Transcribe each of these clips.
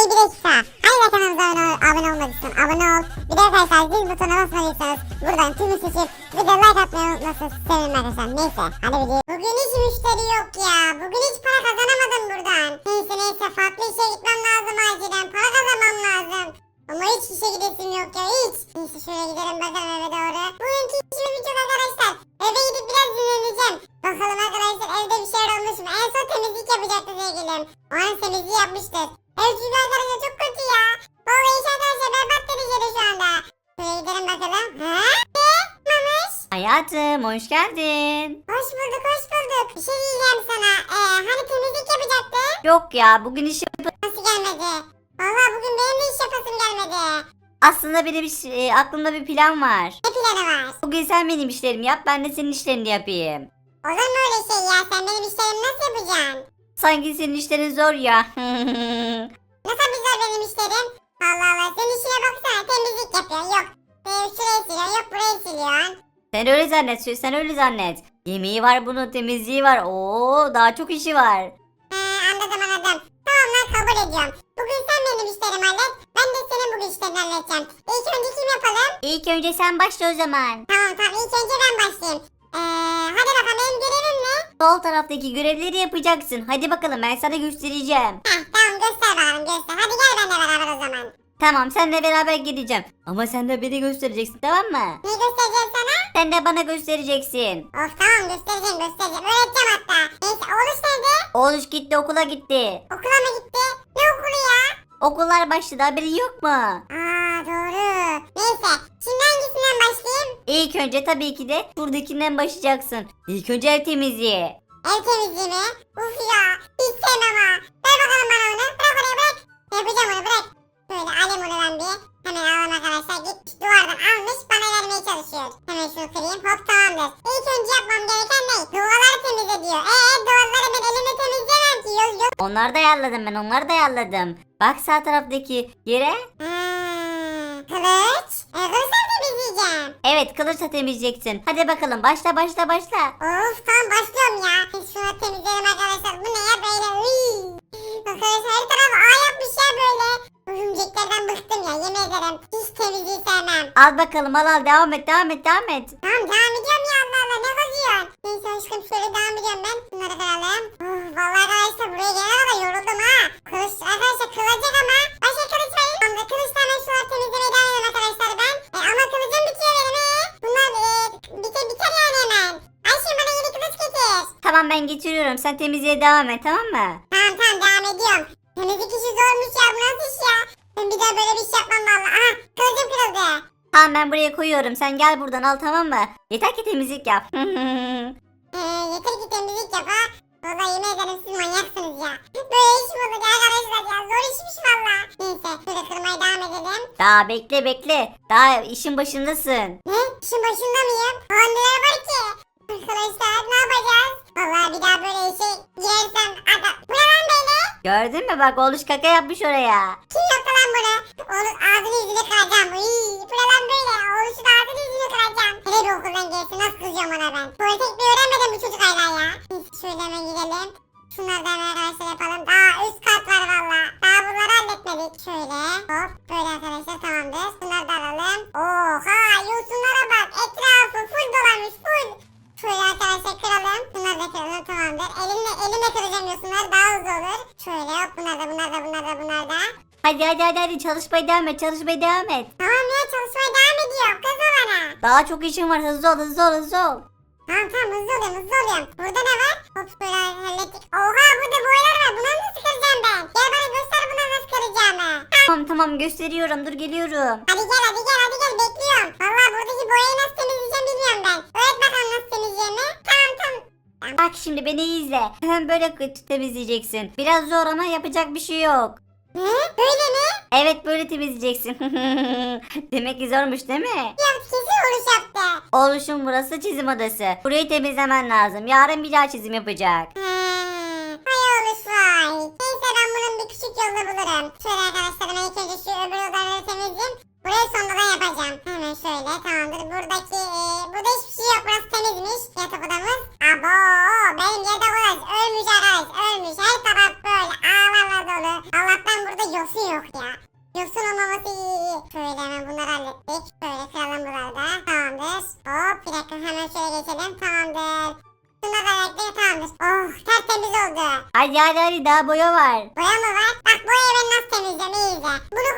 Hey bir dakika. Hala kanalımıza abone, abone olmadıysan abone ol. Bir de arkadaşlar zil butonuna basmadıysanız buradan tümü seçip bir de like atmayı unutmazsanız sevinirim arkadaşlar. Neyse hadi videoya. Bugün hiç müşteri yok ya. Bugün hiç para kazanamadım buradan. Neyse neyse farklı işe gitmem lazım acilen. Para kazanmam lazım. Ama hiç işe gidesim yok ya hiç. Neyse şöyle gidelim bakalım eve doğru. Bugünkü işimi çok arkadaşlar. Eve gidip biraz dinleneceğim. Bakalım arkadaşlar evde bir şeyler olmuş mu? En son temizlik yapacaktı sevgilim. O an temizliği yapmıştır. Ev çünkü arkadaşlar çok kötü ya. Vallahi iş arkadaşlar berbat derecede şu anda. Şöyle gidelim bakalım. Ha? Ne? Mamış? Hayatım hoş geldin. Hoş bulduk hoş bulduk. Bir şey diyeceğim sana. Ee, hani temizlik yapacaktın? Yok ya bugün iş yap- Nasıl gelmedi? Vallahi bugün benim de iş yapasım gelmedi. Aslında benim bir şey- aklımda bir plan var. Ne planı var? Bugün sen benim işlerimi yap ben de senin işlerini yapayım. Olur mu öyle şey ya? Sen benim işlerimi nasıl yapacaksın? Sanki senin işlerin zor ya. Nasıl güzel benim işlerim? Allah Allah senin işine baksana temizlik yapıyorsun yok. Ee, şurayı siliyorsun yok burayı siliyorsun. sen öyle zannet sen öyle zannet. Yemeği var bunun temizliği var. Oo daha çok işi var. He anladım anladım. Tamam lan kabul ediyorum. Bugün sen benim işlerimi hallet. Ben de senin bugün işlerini halledeceğim. İlk önce kim yapalım? İlk önce sen başla o zaman. Tamam tamam ilk önce ben başlayayım. Ee, hadi bakalım? Sol taraftaki görevleri yapacaksın. Hadi bakalım ben sana göstereceğim. Heh tamam göster bakalım göster. Hadi gel benimle beraber o zaman. Tamam senle beraber gideceğim. Ama sen de beni göstereceksin tamam mı? Ne göstereceğim sana? Sen de bana göstereceksin. Of tamam göstereceğim göstereceğim. Öğreteceğim hatta. Neyse oğluş nerede? Oğluş gitti okula gitti. Okula mı gitti? Ne okulu ya? Okullar başladı haberi yok mu? Aa doğru. Neyse şimdi hangisinden başlayayım? İlk önce tabii ki de şuradakinden başlayacaksın. İlk önce ev temizliği. Ev temizliği mi? Uf ya hiç sevmem ha. Ver bakalım bana onu. Bırak oraya bırak. Yapacağım onu bırak. Böyle alayım onu ben bir. Hemen alalım arkadaşlar. Gitmiş duvardan almış bana vermeye çalışıyor. Hemen şunu kırayım. Hop tamamdır. İlk önce yapmam gereken ne? Duvarları temizle diyor. Eee duvarları ben elimle temizleyemem ki. Yok yok. Onları da ayarladım ben onları da ayarladım. Bak sağ taraftaki yere. Hmm, kılıç. Ee, kılıçla temizleyeceğim. Evet kılıçla temizleyeceksin. Hadi bakalım başla başla başla. Of tamam başlıyorum ya. Şunu temizleyelim arkadaşlar. Bu ne ya böyle? Uy. Arkadaşlar her taraf ağ yapmış ya böyle. Örümceklerden bıktım ya yemin ederim. Hiç temizliği sevmem. Al bakalım al al devam et devam et devam et. Tamam devam ediyorum ya Allah Allah ne kızıyorsun? Neyse aşkım şöyle devam ediyorum ben. Bunları kıralım. Uf, vallahi arkadaşlar buraya gelene kadar yoruldum ha. Kılıç arkadaşlar kılacak ama. Başka kılıç verin. Tamam da kılıçla hemen şunları temizlemeye devam Tamam ben getiriyorum sen temizliğe devam et tamam mı? Tamam tamam devam ediyorum. Temizlik işi zormuş ya bu nasıl iş ya? Ben bir daha böyle bir iş yapmam valla. Aha kılıcım kırıldı. Tamam ben buraya koyuyorum sen gel buradan al tamam mı? Yeter ki temizlik yap. Ee, yeter ki temizlik yap ha. Valla yemin ederim siz manyaksınız ya. Böyle iş mi olur arkadaşlar ya? Zor işmiş valla. Neyse şöyle kırmaya devam edelim. Daha bekle bekle. Daha işin başındasın. Ne? İşin başında mıyım? Aa neler var ki? Arkadaşlar ne yapacağız? Valla bir daha böyle işe girersem... Aga, bu ne lan böyle? Gördün mü bak oğluş kaka yapmış oraya. Kim yaptı lan bunu? Oğlum ağzını yüzünü kıracağım. Uy, bu ne lan böyle? Oğluşun ağzını yüzünü kıracağım. Hele bir okuldan gelsin nasıl kızacağım ona ben. Politik bir öğrenmedim bu çocuk hala ya. Neyse şöyle hemen gidelim. Şunları da hemen arkadaşlar yapalım. Daha üst kat var valla. Daha bunları halletmedik. Şöyle hop böyle arkadaşlar tamamdır. Bunları da alalım. Oha yosunlara bak. Etrafı full dolanmış full. Şöyle arkadaşlar kıralım. Bunları da kıralım tamamdır. Elimle, elimle kıracağım yosunları daha hızlı olur. Şöyle hop bunlar da bunlar da bunlar da bunlar da. Hadi hadi hadi hadi çalışmaya devam et çalışmaya devam et. Tamam ya çalışmaya devam ediyor. Kızma bana. Daha çok işin var hızlı ol hızlı ol hızlı ol. Tamam tamam hızlı oluyorum hızlı oluyorum. Burada ne var? Hop böyle hallettik. Oha burada boylar var. Bunları nasıl kıracağım ben? Gel bana göster bunları nasıl kıracağımı. Tamam tamam gösteriyorum dur geliyorum. Hadi gel hadi gel hadi gel bekliyorum. Valla buradaki boyayı nasıl temizleyeceğim bilmiyorum ben. Öğret bakalım nasıl temizleyeceğimi. Tamam tamam. Bak şimdi beni izle. Hemen böyle temizleyeceksin. Biraz zor ama yapacak bir şey yok. Ne? Böyle mi? Evet böyle temizleyeceksin. Demek ki zormuş değil mi? Ya kesin yaptı. Oluşum burası çizim odası. Burayı temizlemen lazım. Yarın bir daha çizim yapacak. He. Hay oğluş vay. Neyse ben bunun bir küçük yolunu bulurum. Şöyle arkadaşlar ben ilk önce şu öbür odaları temizleyeyim. Burayı sonradan yapacağım. Hemen şöyle tamamdır. Buradaki e, burada hiçbir şey yok. Burası temizmiş. Yatak odamız. Abo benim yatak odası ölmüş arkadaş. Ölmüş. Her taraf böyle ağlarla dolu. Allah'tan burada yosun yok ya. Yosun olmaması iyi iyi. Şöyle hemen bunları hallettik. Şöyle kıralım buraları da. Tamamdır. Hop bir dakika hemen şöyle geçelim. Tamamdır. Şunları da hallettik tamamdır. Oh tertemiz oldu. Hadi hadi hadi daha boya var. Boya mı var? Bak boyayı ben nasıl temizleyeceğim iyi izle. Bunu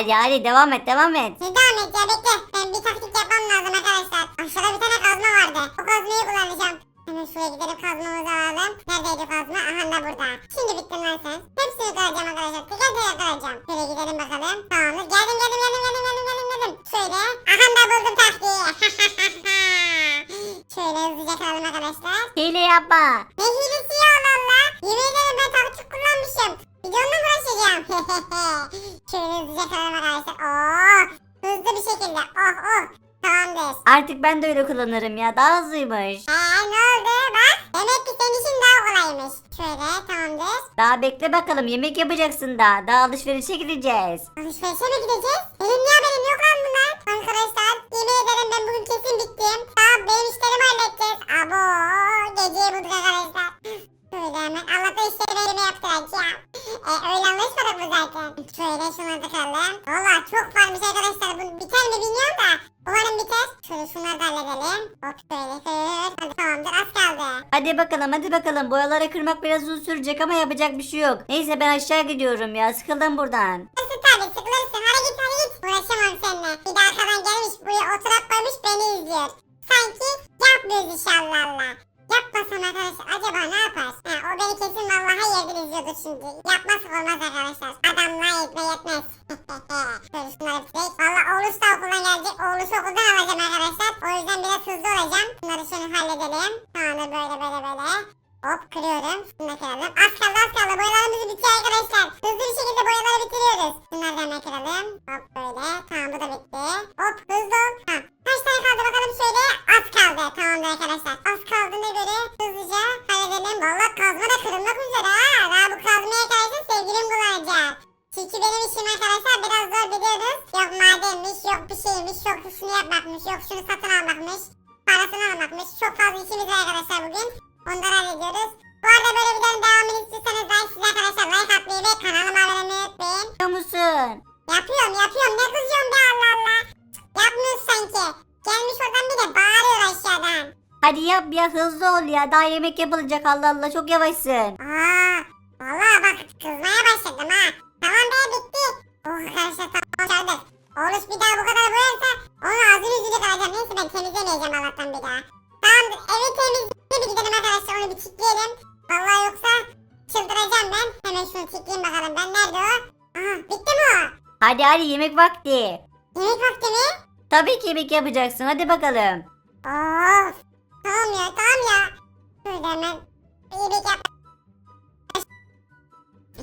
Hadi hadi devam et devam et. Siz devam et ya bekle. Ben bir taktik yapmam lazım arkadaşlar. Aşağıda bir tane kazma vardı. O kazmayı kullanacağım. Hemen şuraya gidelim kazmamızı alalım. Neredeydi kazma? Aha da burada. Şimdi bittin lan sen. Hepsini kıracağım arkadaşlar. Teker teker kıracağım. Şöyle gidelim bakalım. Tamamdır. Geldim geldim geldim geldim geldim geldim geldim. Şöyle. Aha da buldum taktiği. Şöyle hızlıca kıralım arkadaşlar. Hile yapma. Artık ben de öyle kullanırım ya daha hızlıymış. Eee ne oldu bak. Demek ki senin işin daha kolaymış. Şöyle tamamdır. Daha bekle bakalım yemek yapacaksın daha. Daha alışverişe gideceğiz. Alışverişe mi gideceğiz? Hadi bakalım hadi bakalım boyaları kırmak biraz uzun sürecek ama yapacak bir şey yok. Neyse ben aşağı gidiyorum ya sıkıldım buradan. Nasıl tabi sıkılırsın. Hadi git hadi git. Uğraşamam seninle. Bir de arkadan gelmiş buraya oturak koymuş beni izliyor. Sanki yapmıyoruz inşallah Allah. Yapmasam arkadaşlar acaba ne yapar? Ha, o beni kesin vallahi yerden izliyordur şimdi. Yapmazsak olmaz arkadaşlar. Adamla yetme yetmez. Şöyle şunları bitireyim. Valla oğluş da okuldan gelecek. Oğluşu okuldan alacağım arkadaşlar. Hızlı olacağım. Bunları şöyle halledelim. Tamamdır böyle böyle böyle. Hop kırıyorum. Şunu da kıralım. Az kaldı az kaldı. Boyalarımız bitiyor arkadaşlar. Hızlı bir şekilde boyaları bitiriyoruz. Bunları da hemen kıralım. Hop böyle. Tamam bu da bitti. Hop hızlı ol. Tamam. Kaç tane kaldı bakalım şöyle. Az kaldı. Tamamdır arkadaşlar. Az kaldığına göre hızlıca halledelim. Valla kazma da kırılmak üzere ha. Daha bu kazmaya karşı sevgilim kullanacak. Çünkü benim işim arkadaşlar biraz zor biliyoruz. Yok madenmiş, yok bir şeymiş, yok şunu yapmakmış, yok şunu satın almakmış, parasını almakmış. Çok fazla işimiz var arkadaşlar bugün. Onları hallediyoruz. Bu arada böyle videonun devamını istiyorsanız ben size arkadaşlar like atmayı ve kanalıma abone olmayı unutmayın. Biliyor musun? Yapıyorum yapıyorum ne kızıyorsun be Allah Allah. Yapmıyorsun sanki. Gelmiş oradan bir de bağırıyor aşağıdan. Hadi yap ya hızlı ol ya daha yemek yapılacak Allah Allah çok yavaşsın. Aa, valla bak kızmaya başladım ha. Tamam be bitti. Oh arkadaşlar tamam başardık. Oğluş bir daha bu kadar boyarsa onu ağzını yüzünü kıracağım. Neyse ben temizlemeyeceğim Allah'tan bir daha. Tamam evi temizliğine bir gidelim arkadaşlar onu bir çitleyelim. Valla yoksa çıldıracağım ben. Hemen şunu çitleyeyim bakalım ben nerede o? Aha bitti mi o? Hadi hadi yemek vakti. Yemek vakti mi? Tabii ki yemek yapacaksın hadi bakalım. Of. Tamam ya tamam ya. Şöyle hemen yemek yap.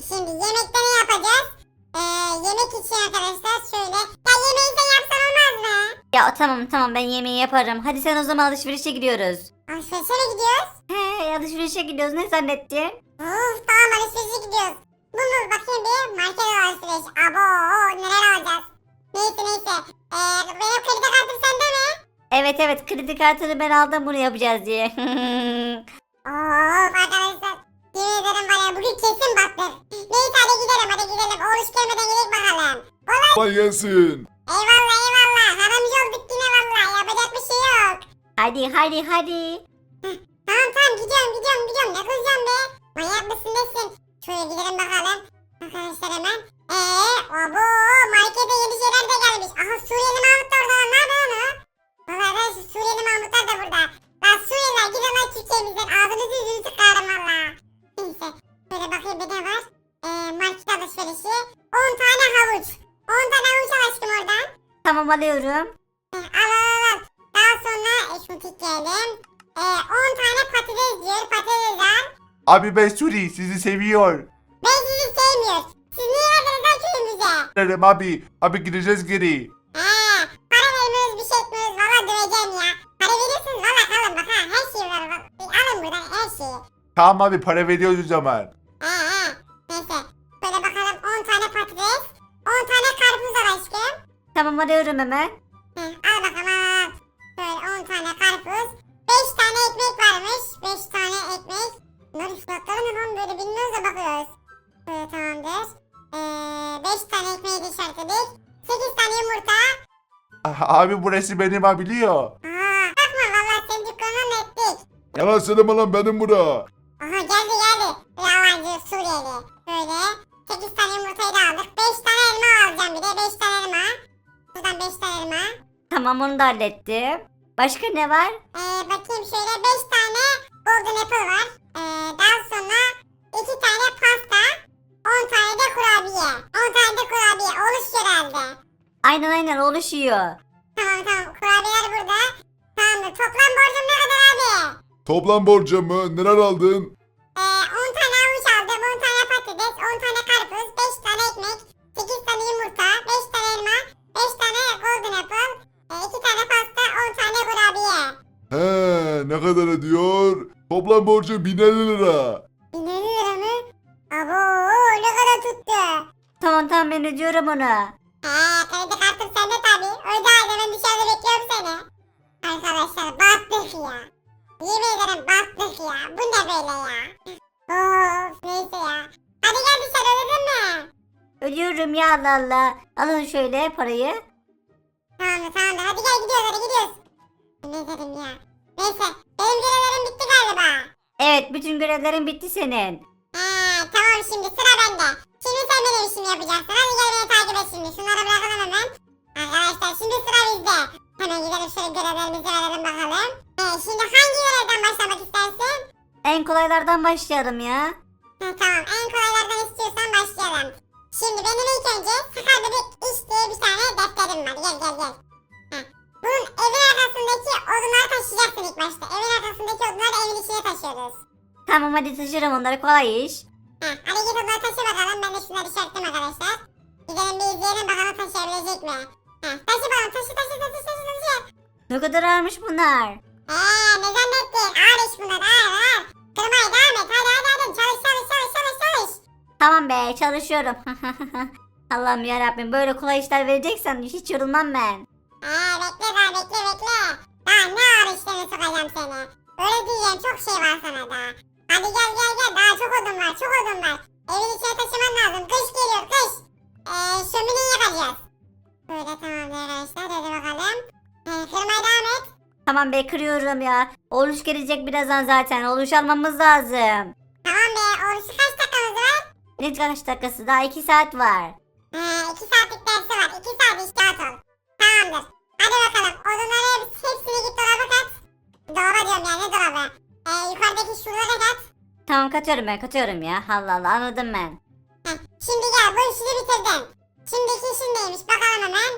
Şimdi yemekte ne yapacağız? Ee, yemek için arkadaşlar şöyle. Ya yemeği sen yapsan olmaz mı? Ya tamam tamam ben yemeği yaparım. Hadi sen o zaman alışverişe gidiyoruz. Alışverişe mi gidiyoruz? He alışverişe gidiyoruz ne zannettin? Of tamam alışverişe gidiyoruz. Dur bakayım bir market alışveriş. Abo neler alacağız? Neyse neyse. Ee, benim kredi kartım sende mi? Evet evet kredi kartını ben aldım bunu yapacağız diye. Kolay gelsin. Eyvallah eyvallah. Haramcı olduk yine valla. Yapacak bir şey yok. hadi hadi hadi. Tamam tamam gidiyorum gidiyorum gidiyorum. Ne kızacağım be? Manyak mısın nesin? Şöyle gidelim bakalım. Arkadaşlar hemen. Eee abo markete yeni şeyler de gelmiş. Aha Suriyeli Mahmut da orada lan. Ne yapıyor onu? Valla arkadaşlar Suriyeli Mahmutlar da burada. Lan Suriyeliler gidin lan Türkiye'mizden. Ağzınızı yüzünüzü tıkarım valla. Tamam alıyorum. Al al al. Daha sonra e, şunu tıklayalım. E, 10 tane patates diyor. Patates al. Abi ben Suri sizi seviyor. Ben sizi sevmiyorum. Siz niye geldiniz lan köyümüze? Derim abi. Abi gideceğiz geri. He, para vermiyoruz bir şey etmiyoruz. Valla döveceğim ya. Para verirsiniz valla kalın bak ha. Her şey var. bak. Alın buradan her şeyi. Tamam abi para veriyoruz o zaman. Tamam arıyorum hemen. Heh, al bakalım al al. Şöyle 10 tane karpuz. 5 tane ekmek varmış. 5 tane ekmek. Bunların fiyatları ne lan böyle bilmiyoruz da bakıyoruz. Şöyle tamamdır. Ee, 5 tane ekmeği de işaretledik. 8 tane yumurta. Ah, Abi burası benim ha biliyor. Aa, bakma valla senin dükkanını ettik. Yalan söyleme lan benim bura. Aha geldi geldi. Yalancı Suriyeli. Böyle 8 tane yumurtayı da aldık. 5 tane elma alacağım bir de. 5 tane elma. Buradan 5 tane elma. Tamam onu da hallettim. Başka ne var? Ee, bakayım şöyle 5 tane golden apple var. Ee, daha sonra 2 tane pasta. 10 tane de kurabiye. 10 tane de kurabiye. Oluşuyor herhalde. Aynen aynen oluşuyor. Tamam tamam. Kurabiyeler burada. Tamamdır. Toplam borcum ne kadar abi? Toplam borcumu neler aldın? Borcu 1050 lira. 1050 lira mı? Abo ne kadar tuttu? Tamam tamam ben ödüyorum onu. He kredi kartım sende tabi. Öde halde ben dışarıda bekliyorum seni. Arkadaşlar battık ya. Yemin ederim battık ya. Bu ne böyle ya? Of neyse ya. Hadi gel dışarı ödedin mi? Ödüyorum ya Allah Allah. Alın şöyle parayı. Tamamdır tamamdır hadi gel gidiyoruz hadi gidiyoruz. Ne dedim ya. Neyse benim görevlerim bitti galiba. Evet bütün görevlerin bitti senin. He tamam şimdi sıra bende. Şimdi sen benim işimi yapacaksın. Hadi gel beni takip et şimdi. Şunları bırakalım hemen. Arkadaşlar şimdi sıra bizde. Hemen gidelim şöyle görevlerimizi verelim bakalım. He, şimdi hangi görevden başlamak istersin? En kolaylardan başlayalım ya. He, tamam en kolaylardan Tamam hadi taşırım onları kolay iş. Heh, hadi git onları taşı bakalım. Ben de şunları işaretleyeyim arkadaşlar. Gidelim bir izleyelim bakalım taşıyabilecek mi? Heh, taşı bakalım taşı taşı taşı taşı taşı. Ne kadar ağırmış bunlar. Eee ne zannettin? Ağır iş bunlar ağır ağır. Kırmaya devam et. Hadi hadi hadi. Çalış çalış çalış çalış çalış. Tamam be çalışıyorum. Allah'ım ya Rabbim böyle kolay işler vereceksen hiç yorulmam ben. Eee bekle daha bekle bekle. Daha ne ağır işlerine sokacağım seni. Öyle diyeceğim çok şey var sana daha. Hadi gel gel gel daha çok odun var çok odun var. Evin içine taşıman lazım. Kış geliyor kış. Eee şömineyi yakacağız. Böyle tamamdır arkadaşlar hadi bakalım. Ee, kırmaya devam et. Tamam be kırıyorum ya. Oluş gelecek birazdan zaten. Oluş almamız lazım. Tamam be oruçlu kaç dakikamız var? Ne kaç dakikası daha 2 saat var. Ee, iki saatlik dersi var. İki saat iş rahat ol. Tamamdır. Hadi bakalım. Odunları hepsi- hepsini git dolaba kat. Dolaba diyorum yani ne dolabı? Ee, yukarıdaki şuralara kat. Tamam katıyorum ben katıyorum ya. Allah Allah anladım ben. Heh, şimdi gel bu işini bitirdin. Şimdiki işin neymiş bakalım hemen.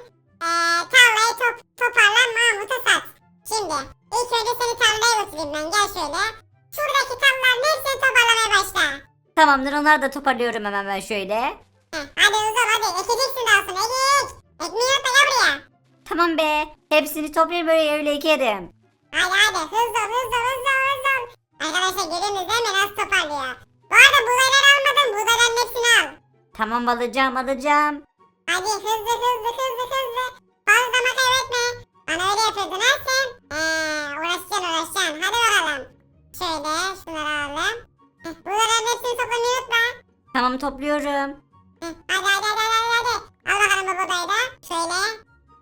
Ee, tarlayı top, toparla Mahmut'a sat. Şimdi ilk önce seni tarlaya götüreyim ben gel şöyle. Şuradaki tarlaların hepsini toparlamaya başla. Tamamdır onları da toparlıyorum hemen ben şöyle. Heh, hadi uzun hadi ekeceksin daha sonra ek. Ekmeği unutma gel buraya. Tamam be. Hepsini toplayayım böyle öyle ekerim. Hadi hadi hızlı hızlı hızlı hızlı. Arkadaşlar görüyorsunuz mi nasıl toparlıyor. Bu arada buğdayları almadım buğdayların hepsini al. Tamam alacağım alacağım. Hadi hızlı hızlı hızlı hızlı. Fazla zaman kaybetme. Bana öyle yapıyordun ha sen. Eee uğraşacaksın uğraşacaksın. Hadi bakalım. Şöyle şunları alalım. Heh, Buğdayların hepsini toplamayı unutma. Tamam topluyorum. Heh, Hadi hadi hadi hadi hadi. Al bakalım bu buğdayı da. Şöyle.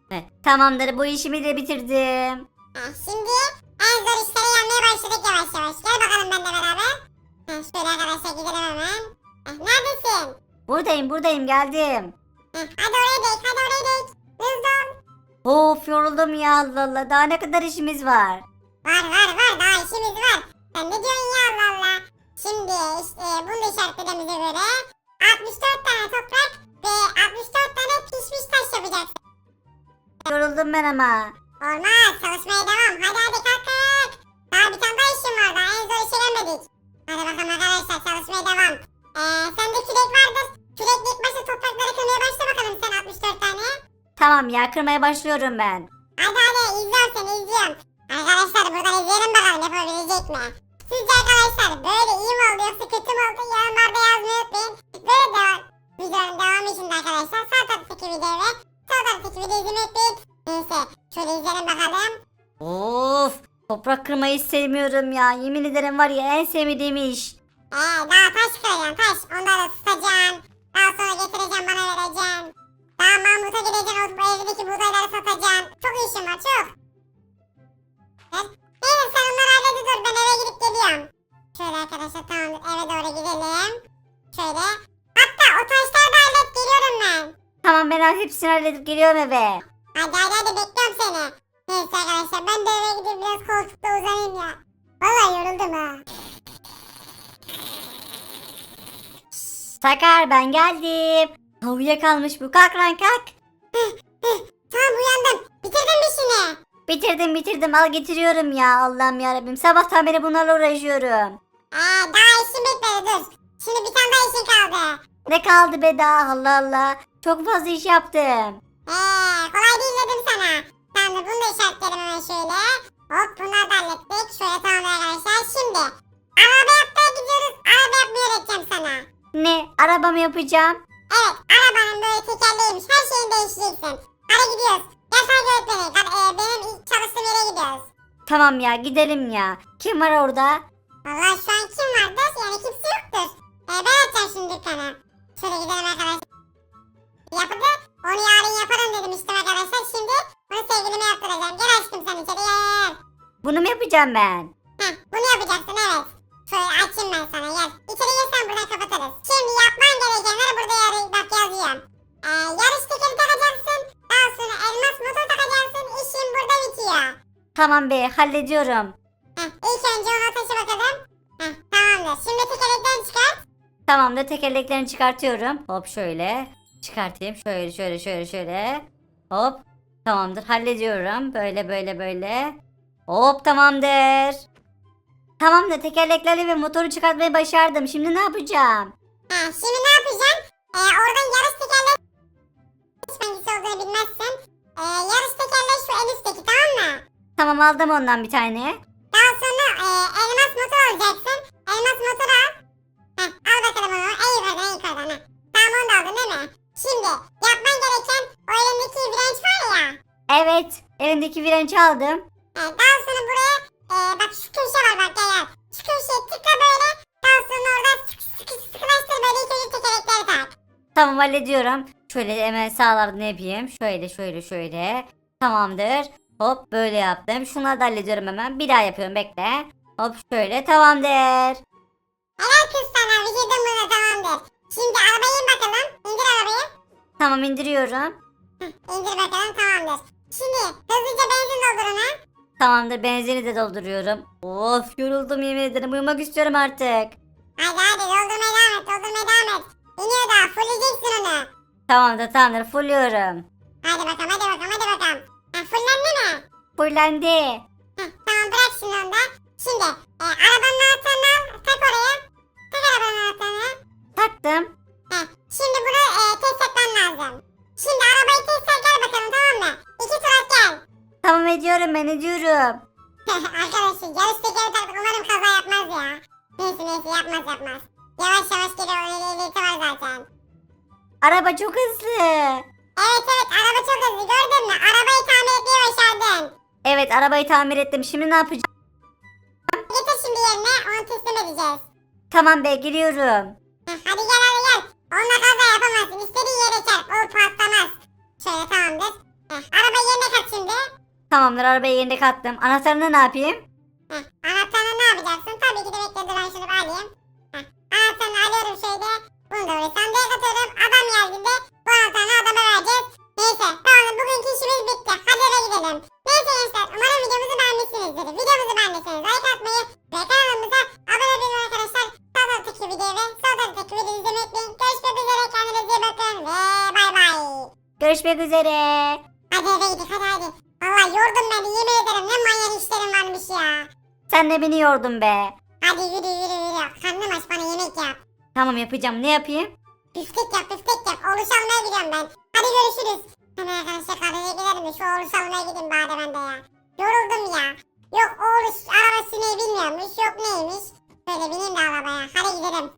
Heh, Tamamdır bu işimi de bitirdim. Heh, şimdi Buradayım buradayım geldim. Heh, hadi oraya dek hadi oraya dek. Hızlı ol. Of yoruldum ya Allah Allah. Daha ne kadar işimiz var. Var var var daha işimiz var. Sen ne diyorsun ya Allah Allah. Şimdi işte bunu da işaretlediğimize göre 64 tane toprak ve 64 tane pişmiş taş yapacaksın. Yoruldum ben ama. Olmaz çalışmaya devam. Hadi hadi kalk kalk. Daha bir tane daha işim var daha en zor işe gelmedik. Hadi bakalım arkadaşlar çalışmaya devam. Ee, sende kürek vardır. Kürekle ilk başta toprakları kırmaya başla bakalım sen 64 tane. Tamam ya kırmaya başlıyorum ben. Hadi hadi izliyorum seni izliyorum. Arkadaşlar buradan izleyelim bakalım yapabilecek mi? Sizce arkadaşlar böyle iyi mi oldu yoksa kötü mü oldu yorumlarda yazmayı unutmayın. Böyle devam, videonun devamı için de arkadaşlar sağ taraftaki videoyu ve sol taraftaki videoyu bizim ettik. Neyse şöyle izleyelim bakalım. Of toprak kırmayı sevmiyorum ya. Yemin ederim var ya en sevmediğim iş. Ee, daha taş kıracaksın taş. Onları da tutacaksın. Daha sonra getireceksin bana vereceksin. Daha Mahmut'a gideceksin o evdeki buğdayları satacaksın. Çok işim var çok. Neyse sen onları halledin dur ben eve gidip geliyorum. Şöyle arkadaşlar tamamdır eve doğru gidelim. Şöyle. Hatta o taşları da hallet geliyorum ben. Tamam ben hepsini halledip geliyorum eve. Hadi hadi hadi bekliyorum seni. Neyse arkadaşlar ben de eve gidip biraz koltukta uzanayım ya. Vallahi yoruldum ha. Sakar ben geldim. Ha, Uyuyakalmış bu. Kalk lan kalk. Tamam uyandım. Bitirdin mi işini? Bitirdim bitirdim al getiriyorum ya Allah'ım yarabbim. Sabahtan beri bunlarla uğraşıyorum. Ee, daha işim bitmedi dur. Şimdi bir tane daha işin kaldı. Ne kaldı be daha Allah Allah. Çok fazla iş yaptım. Ee, kolay değil dedim sana. Tamam bunu da işaretledim hemen şöyle. Hop bunları da hallettik. Şöyle tamam arkadaşlar. Şimdi araba yapmaya gidiyoruz. Araba yapmayı öğreteceğim sana. Ne? Araba mı yapacağım? Evet arabanın böyle tekerleğiymiş. Her şeyini değiştireceksin. Hadi gidiyoruz. Gel beni. Hadi, e, benim ilk çalıştığım yere gidiyoruz. Tamam ya gidelim ya. Kim var orada? Vallahi şu an kim vardır? Yani kimse yoktur. Ee, ben açacağım şimdi dükkanı. Şöyle gidelim arkadaşlar. Yapıldı. Onu yarın yaparım demiştim arkadaşlar. Şimdi bunu sevgilime yaptıracağım. Gel aşkım sen içeri gel. Bunu mu yapacağım ben? Heh, bunu yapacaksın evet. Şöyle açayım ben sana gel. İçeri girsen buradan kapatırız. Şimdi yapman gerekenler burada yarı, bak yazıyorum. Ee, yarış tekeri takacaksın. Daha sonra elmas motor takacaksın. İşin burada bitiyor. Tamam be hallediyorum. Heh, ilk önce ona taşı bakalım. Heh, tamamdır. Şimdi tekerlekten çıkart. Tamamdır tekerleklerini çıkartıyorum. Hop şöyle. Çıkartayım. Şöyle şöyle şöyle şöyle. Hop. Tamamdır hallediyorum. Böyle böyle böyle. Hop tamamdır. Tamamdır tekerlekleri ve motoru çıkartmayı başardım. Şimdi ne yapacağım? Ha, şimdi ne yapacaksın? Ee, oradan yarış tekerleği hangisi olduğunu bilmezsin. Ee, yarış tekerleği şu en üstteki tamam mı? Tamam aldım ondan bir tane. Daha sonra e, elmas motor alacaksın. Elmas motoru al. Heh, al bakalım onu. En yukarıdan en yukarıdan. Heh. Tamam onu da aldın değil mi? Şimdi yapman gereken o elindeki direnç var ya. Evet. Elimdeki virenci aldım. He, daha sonra buraya e, bak şu köşe var bak gel Tamam hallediyorum. Şöyle hemen sağlardan yapayım. Şöyle şöyle şöyle. Tamamdır. Hop böyle yaptım. Şunları da hallediyorum hemen. Bir daha yapıyorum bekle. Hop şöyle tamamdır. Helal kız sana vücudun bunu tamamdır. Şimdi arabaya in bakalım. İndir arabayı. Tamam indiriyorum. Heh, İndir bakalım tamamdır. Şimdi hızlıca benzin doldur ona. Tamamdır benzini de dolduruyorum. Of yoruldum yemin ederim. Uyumak istiyorum artık. Hadi hadi doldurmaya devam et doldurmaya devam et. İniyor daha fulleyeceksin onu. Tamamdır tamamdır fulluyorum. Hadi bakalım hadi bakalım hadi bakalım. Ha, fullendi mi? Fullendi. Heh, tamam bırak şimdi onu da. Şimdi e, arabanın anahtarını al tak oraya. Tak arabanın anahtarını. Taktım. Heh, şimdi bunu e, test etmen lazım. Şimdi arabayı test et gel bakalım tamam mı? İki tur at gel. Tamam ediyorum ben ediyorum. Arkadaşlar yarış tekeri taktık umarım kaza yapmaz ya. Neyse neyse yapmaz yapmaz. Yavaş yavaş geliyor onun ehliyeti var zaten. Araba çok hızlı. Evet evet araba çok hızlı gördün mü? Arabayı tamir etmeyi başardın. Evet arabayı tamir ettim. Şimdi ne yapacağım? Getir şimdi yerine onu teslim edeceğiz. Tamam be geliyorum. Heh, hadi gel hadi gel. Onunla kaza yapamazsın. İstediğin yere çarp. O patlamaz. Şöyle tamamdır. Heh, arabayı yerine kat şimdi. Tamamdır arabayı yerine kattım. Anahtarını ne yapayım? Heh, anahtarını ne yapacaksın? Tabii ki de bekle dur ben şunu bir alayım. Heh, anahtarını alıyorum şöyle. Bunu da böyle sandığa katıyorum. Adam geldiğinde bu anahtarını adama vereceğiz. Neyse tamam bugünkü işimiz bitti. Hadi eve gidelim. Neyse gençler umarım videomuzu beğenmişsinizdir. Videomuzu beğendiyseniz like atmayı ve kanalımıza abone olmayı arkadaşlar. Sağ taraftaki videoyu ve sol taraftaki videoyu izlemeyi unutmayın. Görüşmek üzere kendinize iyi bakın ve bay bay. Görüşmek üzere. Hadi eve gidelim hadi hadi. Valla yordun beni yemin ederim ne manyak işlerim varmış ya. Sen de beni yordun be. Hadi yürü yürü yürü. Karnım aç bana yemek yap. Tamam yapacağım. Ne yapayım? Büftek yap büftek yap. Oruç almaya gidiyorum ben. Hadi görüşürüz. Hemen arkadaşlar kahveye gidelim de şu almaya gideyim bari ben de ya. Yoruldum ya. Yok oruç araba sürmeyi bilmiyormuş. Yok neymiş. Böyle bineyim de arabaya. Hadi gidelim.